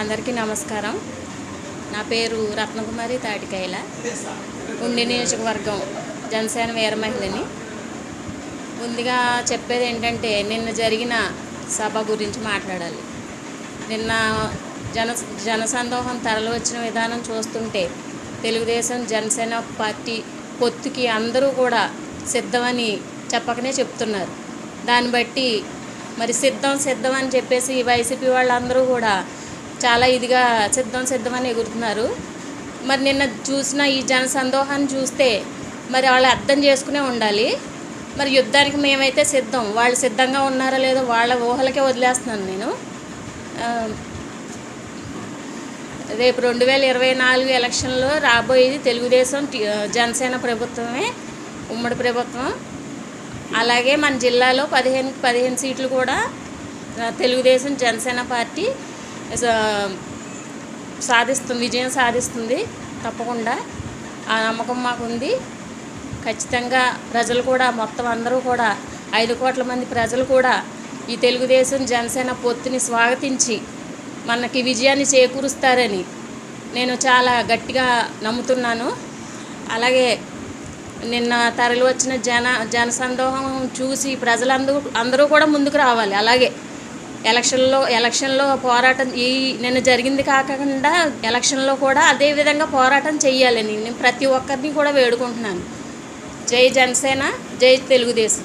అందరికీ నమస్కారం. నా పేరు రత్నకుమారి తాటికాయల. ఉండి నియోజకవర్గం జనసేన వీరమహిళని ముందుగా చెప్పేది ఏంటంటే నిన్న జరిగిన సభ గురించి మాట్లాడాలి. నిన్న జన జనసందోహం తరలి వచ్చిన విధానం చూస్తుంటే తెలుగుదేశం జనసేన పార్టీ పొత్తుకి అందరూ కూడా సిద్ధమని చెప్పకనే చెప్తున్నారు. దాన్ని బట్టి మరి సిద్ధం సిద్ధం అని చెప్పేసి వైసీపీ వాళ్ళందరూ కూడా చాలా ఇదిగా సిద్ధం సిద్ధం అని ఎగురుతున్నారు. మరి నిన్న చూసిన ఈ జన సందోహాన్ని చూస్తే మరి వాళ్ళు అర్థం చేసుకునే ఉండాలి. మరి యుద్ధానికి మేమైతే సిద్ధం. వాళ్ళు సిద్ధంగా ఉన్నారా లేదో వాళ్ళ ఊహలకే వదిలేస్తున్నాను నేను. రేపు రెండు వేల ఇరవై నాలుగు ఎలక్షన్లో రాబోయేది తెలుగుదేశం జనసేన ప్రభుత్వమే ఉమ్మడి ప్రభుత్వం. అలాగే మన జిల్లాలో పదిహేను పదిహేను సీట్లు కూడా తెలుగుదేశం జనసేన పార్టీ సాధిస్తుంది విజయం సాధిస్తుంది తప్పకుండా. ఆ నమ్మకం మాకుంది. ఖచ్చితంగా ప్రజలు కూడా మొత్తం అందరూ కూడా ఐదు కోట్ల మంది ప్రజలు కూడా ఈ తెలుగుదేశం జనసేన పొత్తుని స్వాగతించి మనకి విజయాన్ని చేకూరుస్తారని నేను చాలా గట్టిగా నమ్ముతున్నాను. అలాగే నిన్న తరలి వచ్చిన జన జనసందోహం చూసి ప్రజలందరూ అందరూ కూడా ముందుకు రావాలి. అలాగే ఎలక్షన్లో ఎలక్షన్లో పోరాటం ఈ నిన్న జరిగింది కాకుండా ఎలక్షన్లో కూడా అదే విధంగా పోరాటం చెయ్యాలని నేను ప్రతి ఒక్కరిని కూడా వేడుకుంటున్నాను. జై జనసేన జై తెలుగుదేశం.